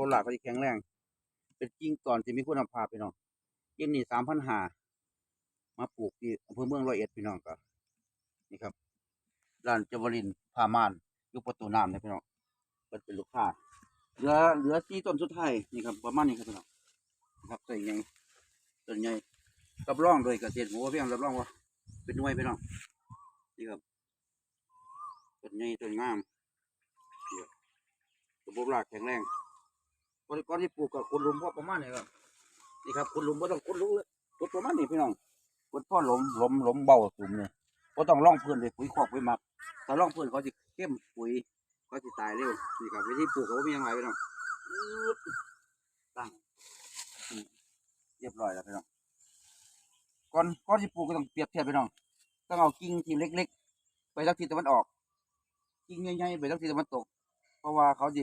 บบหลากเขาจะแข็งแรง เป็นกิ่งก่อนที่มีคุณภาพพี่น้องกิ่งนี่สามพันหามาปลูกที่อำเภอเมืองร้อยเอ็ดพี่น้องก็นี่ครับร้านจาวรินพามานอยู่ประตูน้ำเนี่ยพี่น้องเปิดเป็นลูกค้าเหลือเหลือสี่ต้นสุดท้ายนี่ครับประมาณนี้ครับพี่น้องนะครับต้นใหญ่ต้นใหญ่รับรองโดยเกษตรหมูเพียงรับรองว่าเป็นหน่วยพี่น้องนี่ครับต้นใหญ่ต้นงามเดี๋ยวระบบรากแข็งแรง ก่อนก่อนที่ปลูกกับคุณลุมพ่อประมาณนี้ครับนี่ครับคุณลุมไม่ต้องคุณลุมเลยขุดประมาณนี้พี่น้องขุดพ่อหลมหลมหลมเบาสูงเลยก็ต้องล่องเพื้นเลยปุ๋ยคอกปุ๋ยหมักถ้าล่องเพื้นเขาจะเข้มปุ๋ยเขาจะตายเร็วนี่ครับวิธีปลูกเขามีอย่างไรพี่น้องตั้งเรียบร้อยแล้วพี่น้องก่อนก่อนที่ปลูกก็ต้องเปรียบเทียบไปน้องต้องเอากิ่งที่เล็ก ๆ ไปทางทิศตะวันออก กิ่งใหญ่ๆไปทางทิศตะวันตก เพราะว่าเขาจะ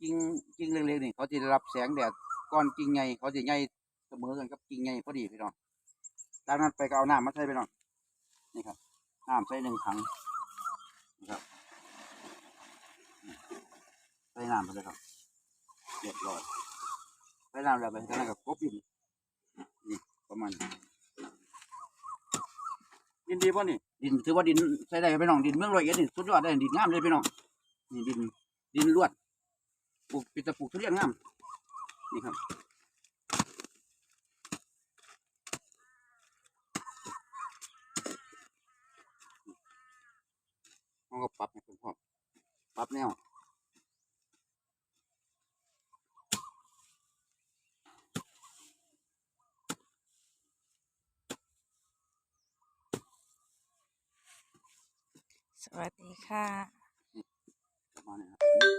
กิ่งกิ่งเล็กๆนี่เขาจะได้รับแสงแดดก่อนกิ่งใหญ่เขาจะใหญ่เสมอกันกับกิ่งใหญ่พอดีพี่น้องจากนั้นไปก็เอาน้ำมาใส่พี่น้องนี่ครับน้ำใส่หนึ่งถังนะครับใส่น้ำไปเลยครับเรียบร้อยใส่น้ำแล้วไปจากนั้นก็กบดินนี่ประมาณดินดีป่ะนี่ดินถือว่าดินใช้ได้พี่น้องดินเมืองรอยเอ็ดนี่สุดยอดได้ดินงามเลยพี่น้องนี่ดินดินลวด ปลูกเป็นตะปลูกทุเรียนงามนี่ครับเขาก็ปรับให้เป็นพร้อมปรับแนวสวัสดีค่ะประมาณนี้ครับ